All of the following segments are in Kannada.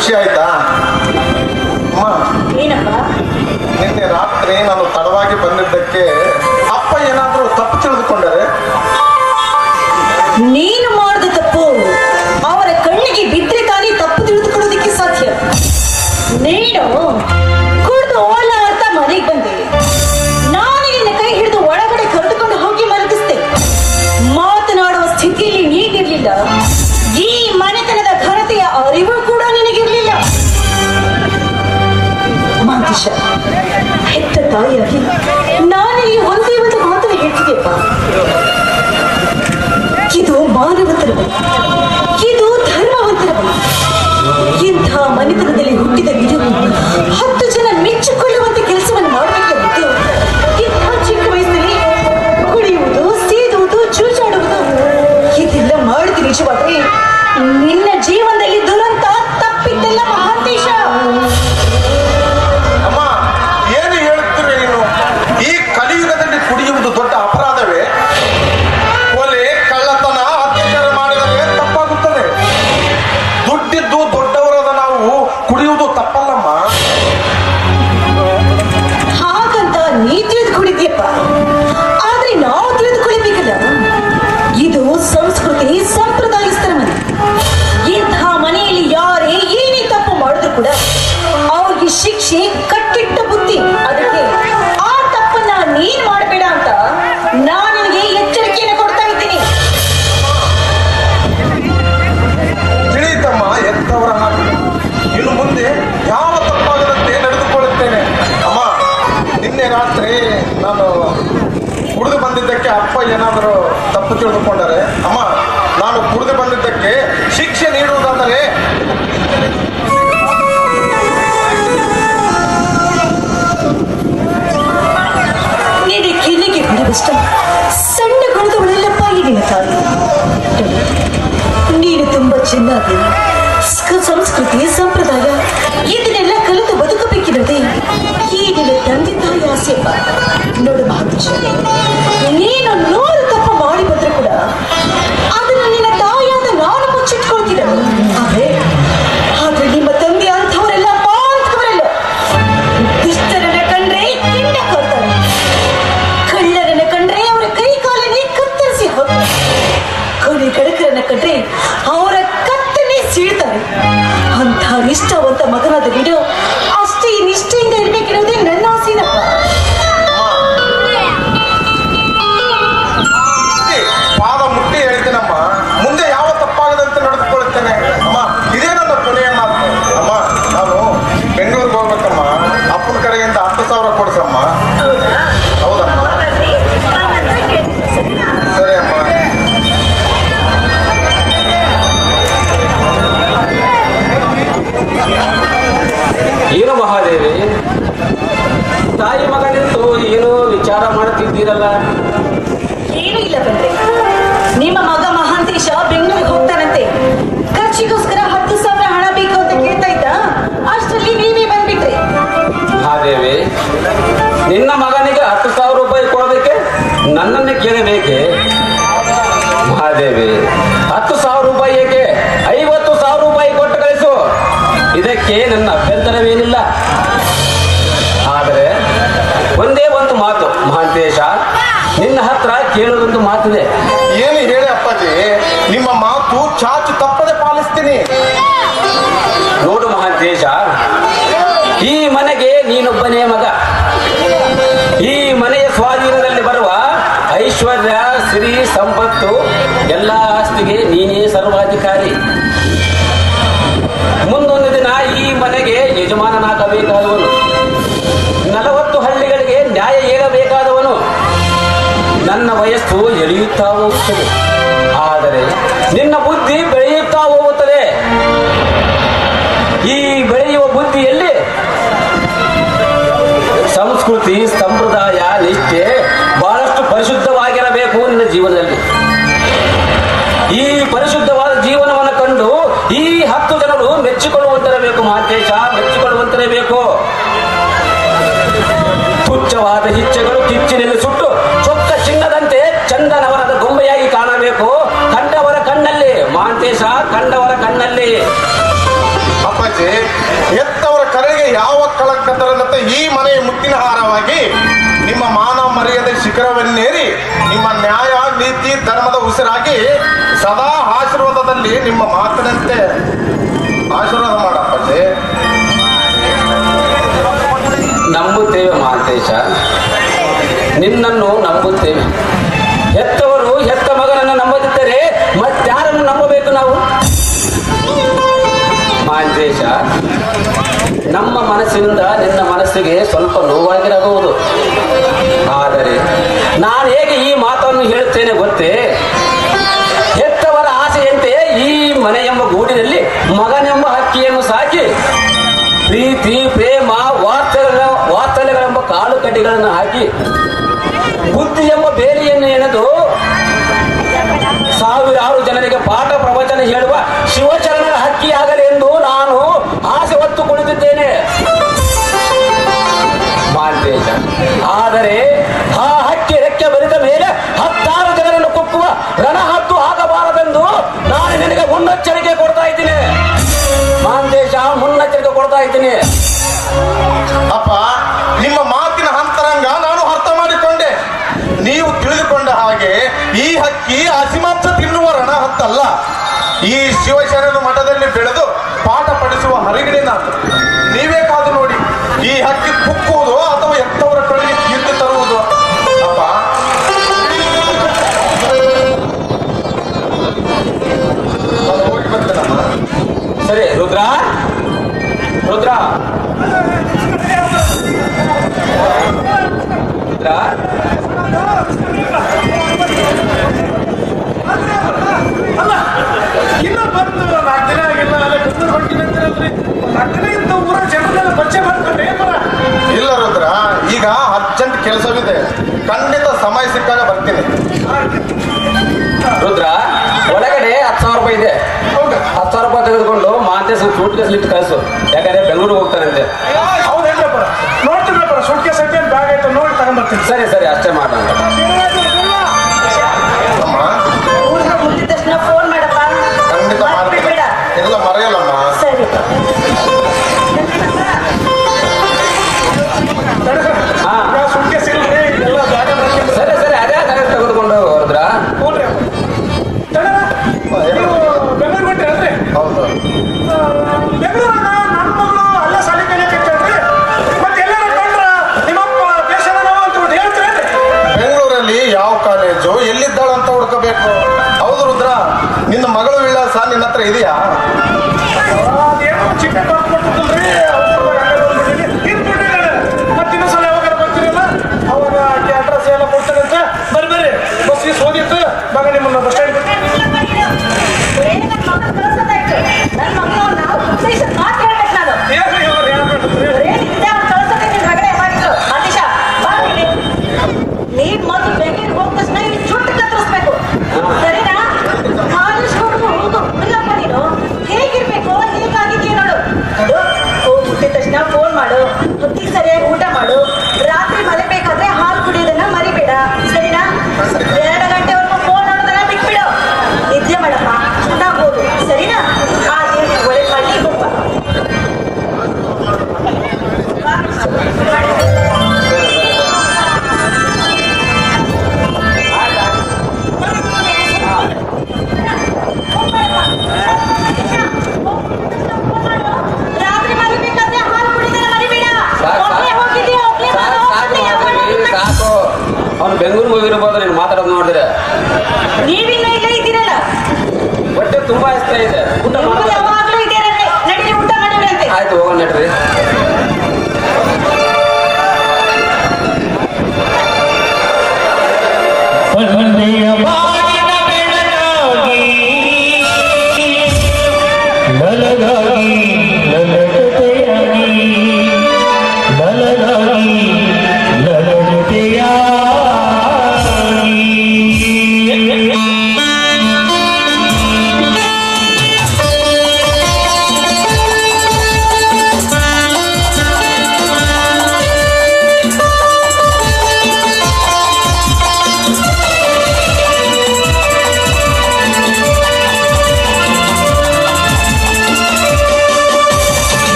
試合と ದಿಶ ಹೆತ್ತ ತಾಯಿಯಾಗಿ ನಾನು ಈ ಒಂದೇ ಒಂದು ಮಾತನ್ನು ಹೇಳ್ತಿದೆಯಪ್ಪ ಇದು ಮಾನವತರ ಇದು ಧರ್ಮವಂತರ ಇಂಥ ಮನೆತನದಲ್ಲಿ ಹುಟ್ಟಿದ ಇದು ಹತ್ತು ಜನ ಮೆಚ್ಚಿಕೊಳ್ಳುವ ನೀನೊಬ್ಬನೇ ಮಗ. ಈ ಮನೆಯ ಸ್ವಾಧೀನದಲ್ಲಿ ಬರುವ ಐಶ್ವರ್ಯ ಶ್ರೀ ಸಂಪತ್ತು ಎಲ್ಲ ಆಸ್ತಿಗೆ ನೀನೇ ಸರ್ವಾಧಿಕಾರಿ. ಮುಂದೊಂದು ದಿನ ಈ ಮನೆಗೆ ಯಜಮಾನನಾಗಬೇಕಾದವನು. ನಲವತ್ತು ಹಳ್ಳಿಗಳಿಗೆ ನ್ಯಾಯ ಹೇಳಬೇಕಾದವನು ನನ್ನ ವಯಸ್ಸು ಎಳೆಯುತ್ತಾ ಹೋಗುತ್ತದೆ ಆದರೆ ಸಂಸ್ಕೃತಿ ಸಂಪ್ರದಾಯ, ನಿಷ್ಠೆ ಬಹಳಷ್ಟು ಪರಿಶುದ್ಧವಾಗಿರಬೇಕು ನಿನ್ನ ಜೀವನದಲ್ಲಿ. ಈ ಪರಿಶುದ್ಧವಾದ ಜೀವನವನ್ನು ಕಂಡು ಈ ಹತ್ತು ಜನರು ಮೆಚ್ಚಿಕೊಳ್ಳುವಂತಿರಬೇಕು ಮಾತೇಶ ಮೆಚ್ಚಿಕೊಳ್ಳುವಂತಿರಬೇಕು ತುಚ್ಛವಾದ ಇಚ್ಛೆಗಳು ಕಿಚ್ಚಿನಲ್ಲಿ ಸುಟ್ಟು ಚೊಕ್ಕ ಚಿನ್ನದಂತೆ ಚಂದನವರದ ಗೊಂಬೆಯಾಗಿ ಕಾಣಬೇಕು. ಕಂಡವರ ಕಣ್ಣಲ್ಲಿ ಮಹಾಂತೇಶ ಕಂಡವರ ಕಣ್ಣಲ್ಲಿ. ಅಪ್ಪಾಜಿ ಕರೆಗೆ ಯಾವ ಕಳಕತ್ತರಂತೆ ಈ ಮನೆಯ ಮುತ್ತಿನ ಹಾರವಾಗಿ ನಿಮ್ಮ ಮಾನ ಮರ್ಯಾದೆ ಶಿಖರವನ್ನೇರಿ ನಿಮ್ಮ ನ್ಯಾಯ, ನೀತಿ, ಧರ್ಮದ ಉಸಿರಾಗಿ ಸದಾ ಆಶೀರ್ವಾದದಲ್ಲಿ ನಿಮ್ಮ ಮಾತಿನಂತೆ ಆಶೀರ್ವಾದ ಮಾಡಪ್ಪಜೆ ನಂಬುತ್ತೇವೆ ಮಹಾಂತೇಶ. ನಿನ್ನನ್ನು ನಂಬುತ್ತೇವೆ. ಹೆತ್ತವರು ಹೆತ್ತ ಮಗನನ್ನು ನಂಬದಿದ್ದರೆ ಮತ್ತಾರನ್ನು ಮಹಾಂತೇಶ ನಮ್ಮ ಮನಸ್ಸಿನಿಂದ ನಿನ್ನ ಮನಸ್ಸಿಗೆ ಸ್ವಲ್ಪ ನೋವಾಗಿರಬಹುದು. ಆದರೆ ನಾನು ಹೇಗೆ ಈ ಮಾತನ್ನು ಹೇಳುತ್ತೇನೆ ಗೊತ್ತೇ? ಹೆತ್ತವರ ಆಸೆಯಂತೆ ಈ ಮನೆ ಎಂಬ ಗೂಡಿನಲ್ಲಿ ಮಗನೆಂಬ ಹಕ್ಕಿಯನ್ನು ಸಾಕಿ, ಪ್ರೀತಿ, ಪ್ರೇಮ, ವಾತ್ಸಲ್ಯ, ವಾತ್ಸಲ್ಯಗಳೆಂಬ ಕಾಳು ಕಡ್ಡಿಗಳನ್ನು ಹಾಕಿ ಬುದ್ಧಿ ಎಂಬ ಬೇಲಿಯನ್ನು ಎಣೆದು ಸಾವಿರಾರು ಜನರಿಗೆ ಪಾಠ ಪ್ರವಚನ ಹೇಳುವ ಆದರೆ ಆ ಹಕ್ಕಿ ರೆಕ್ಕೆ ಬರಿದ ಮೇಲೆ ಹತ್ತಾರು ಜನರನ್ನು ಕುಕ್ಕುವ ರಣಹದ್ದು ಆಗಬಾರದೆಂದು ನಾನು ನಿನಗೆ ಮುನ್ನೆಚ್ಚರಿಕೆ ಕೊಡ್ತಾ ಇದ್ದೀನಿ. ಮಾಂದೇಶ ಮುನ್ನೆಚ್ಚರಿಕೆ ಕೊಡ್ತಾ ಇದ್ದೀನಿ. ಅಪ್ಪ, ನಿಮ್ಮ ಮಾತಿನ ಅಂತರಂಗ ನಾನು ಅರ್ಥ ಮಾಡಿಕೊಂಡೆ. ನೀವು ತಿಳಿದುಕೊಂಡ ಹಾಗೆ ಈ ಹಕ್ಕಿ ಹಸಿಮಾಂಸ ತಿನ್ನುವ ರಣ ಹತ್ತಲ್ಲ ಈ ಶಿವಶರಣ ಮಠದಲ್ಲಿ ಬೆಳೆದು ಪಾಠ ಪಡಿಸುವ ಹರಿಗಿಡಿನ ನೀವೇ ಕಾದು ನೋಡಿ, ಈ ಹಕ್ಕಿ ಕುಕ್ಕುವುದು ರುದ್ರ? ರುದ್ರ? ರುದ್ರ? ಅಲ್ಲ ಬಂದು ನಾಲ್ಕು ದಿನ ಆಗಿಲ್ಲ ಅಲ್ಲೇ ಬೆಂಗಳೂರು ಹೊಂಟಿನಿ ಅಂತೀರಲ್ರಿ ನಾಲ್ಕು ದಿನ ಇಂದ ಊರ ಜನರೆಲ್ಲ ಪರಿಚಯ ಮಾಡ್ಕೊಂಡ್ರೆ ಏನ್ ಬರ ಇಲ್ಲ ರುದ್ರ ಈಗ ಅರ್ಜೆಂಟ್ ಕೆಲಸವಿದೆ. ಖಂಡಿತ ಸಮಯ ಸಿಕ್ಕಾಗ ಬರ್ತೀನಿ. ರುದ್ರ? ಸೂಟ್ ಕೇಸ್ ಇಟ್ಟು ಕಳಿಸು. ಯಾಕಂದ್ರೆ ಬೆಂಗಳೂರಿಗೆ ಹೋಗ್ತಾನಂತೆ ನೋಡ್ತೀನಿ ಸೂಟ್ ಕೇಸ್ ಐತೆ ಬ್ಯಾಗ್ ಐತೆ ನೋಡಿ ತಗೊಂಡ್ಬರ್ತೀನಿ ಸರಿ ಸರಿ ಅಷ್ಟೇ ಮಾಡೋಣ.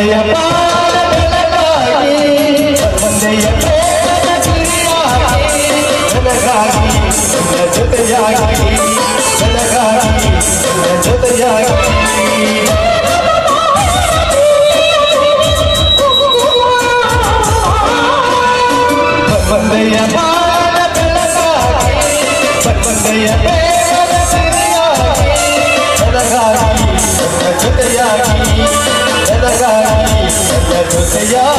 ಬಂದೆಯ ಬಾಳ ಬೆಳಗಾಗಿ ಬಂದೆಯ ಬೆಳಗಾಗಿ ನನ್ನ